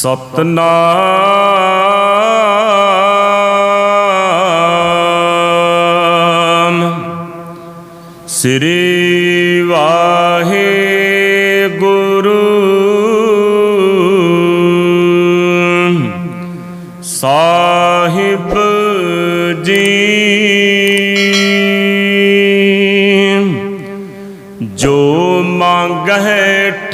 ਸਤਨਾਮ। ਸ੍ਰੀ ਵਾਹਿਗੁਰੂ। ਸਾਹਿਬ ਜੀ। ਜੋ ਮੰਗਹਿ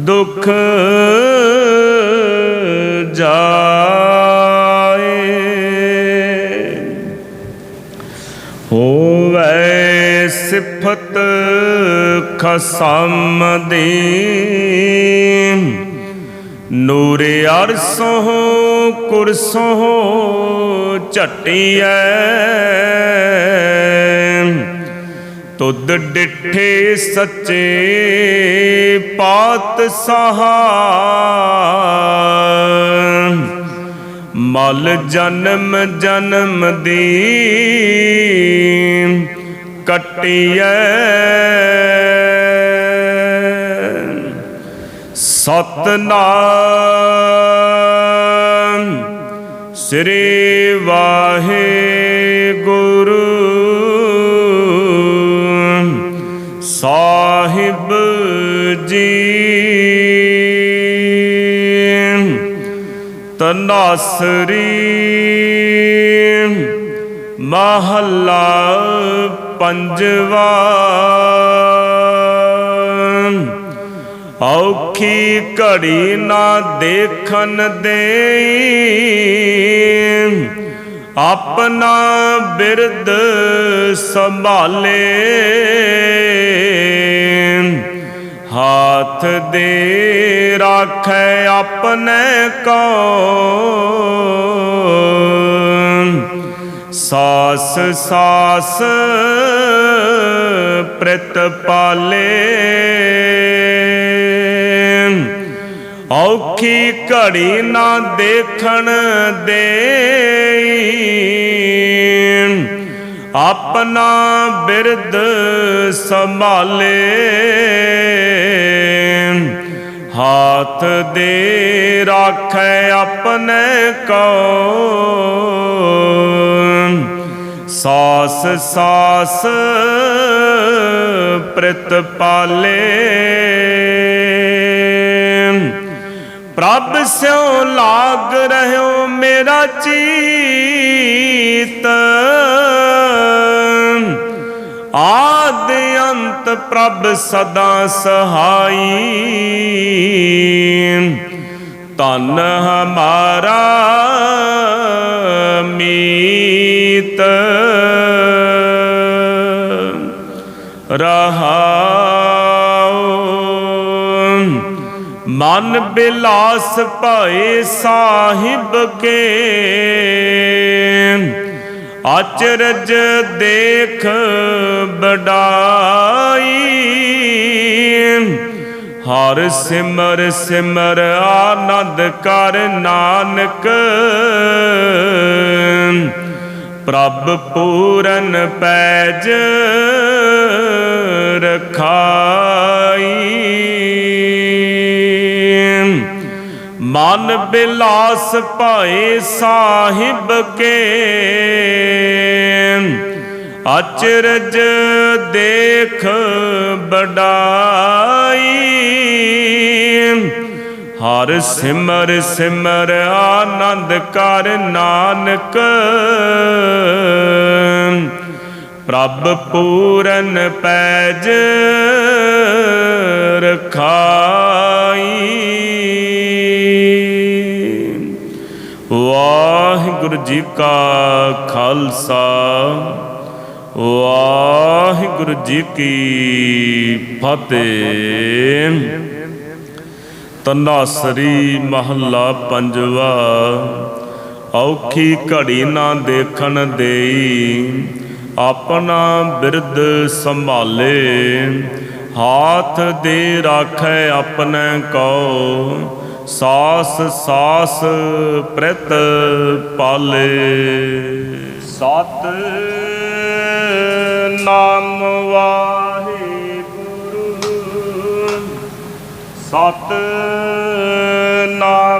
ਦੁਖ ਜਾਏ। ਹੋਵੇ ਸਿਫਤ ਖਸਮ ਦੀ ਨੂਰ ਅਰਸੋਂ ਕੁਰਸੋਂ ਝਟਿਐ। ਤੁਧ ਡਿਠੇ ਸੱਚੇ ਪਾਤ ਸਹਾ ਮਲ ਜਨਮ ਜਨਮ ਦੀ ਕਟਿਐ। ਸਤਨਾਮ ਸ੍ਰੀ ਵਾਹਿਗੁਰੂ। ਸਾਹਿਬ ਜੀ। ਤਨਾਸਰੀ ਮਹੱਲਾ ਪੰਜਵਾ। ਔਖੀ ਘੜੀ ਨਾ ਦੇਖਣ ਦੇਈ। ਆਪਣਾ ਬਿਰਦ ਸੰਭਾਲੇ। ਹਾਥ ਦੇ ਰਾਖੈ ਆਪਣੇ ਕੋ ਸਾਸ ਸਾਸ ਪ੍ਰਤ ਪਾਲੇ। ਔਖੀ ਘੜੀ ਨਾ ਦੇਖਣ ਦੇਈ। ਆਪਣਾ ਬਿਰਦ ਸੰਭਾਲੇ। ਹਾਥ ਦੇ ਰਾਖੈ ਆਪਣੇ ਕੋ ਸਾਸ ਸਾਸ ਪ੍ਰਤ ਪਾਲੇ। ਪ੍ਰਭ ਸਿਉ ਲਾਗ ਰਹਿਓ ਮੇਰਾ ਚੀਤ। ਆਦ ਅੰਤ ਪ੍ਰਭ ਸਦਾ ਸਹਾਈ। ਤਨ ਹਮਾਰਾ ਮੀਤ। ਰਹਾਉ। ਮਨ ਬਿਲਾਸ ਭਏ ਸਾਹਿਬ ਕੇ। ਅਚਰਜ ਦੇਖ ਬਡਾਈ ਹਰ ਸਿਮਰ ਸਿਮਰ ਆਨੰਦ ਕਰ ਨਾਨਕ। ਪ੍ਰਭ ਪੂਰਨ ਪੈਜ ਰਖਾਈ। ਮਨ ਬਿਲਾਸ ਭਏ ਸਾਹਿਬ ਕੇ। ਅਚਰਜ ਦੇਖ ਬਡਾਈ ਹਰ ਸਿਮਰ ਸਿਮਰ ਆਨੰਦ ਕਰ ਨਾਨਕ। ਪ੍ਰਭ ਪੂਰਨ ਪੈਜ ਰਖਾਈ। ਵਾਹਿਗੁਰੂ ਜੀ ਕਾ ਖਾਲਸਾ, ਵਾਹਿਗੁਰੂ ਜੀ ਕੀ ਫਤਿਹ। ਤਨਾਸਰੀ ਮਹੱਲਾ ਪੰਜਵਾ, ਔਖੀ ਘੜੀ ਨਾ ਦੇਖਣ ਦੇਈ। ਆਪਣਾ ਬਿਰਦ ਸੰਭਾਲੇ, ਹਾਥ ਦੇ ਰਾਖੈ ਆਪਣੇ ਕੋ। ਸਾਸ ਸਾਸ ਪ੍ਰਤ ਪਾਲੇ। ਸਤ ਨਾਮ ਵਾਹਿਗੁਰੂ। ਸਤ ਨਾਮ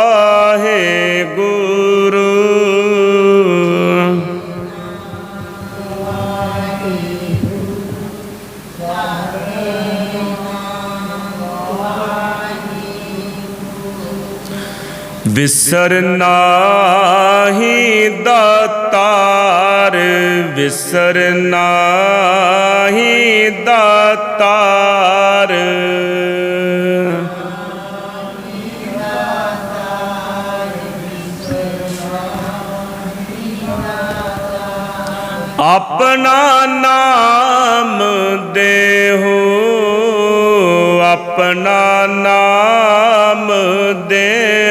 ਵਿਸਰ ਨਾਹੀ ਦਾਤਾਰ ਵਿਸਰ ਨਾਹੀ ਦਾਤਾਰ ਆਪਣਾ ਨਾਮ ਦੇਹੋ ਆਪਣਾ ਨਾਮ ਦੇ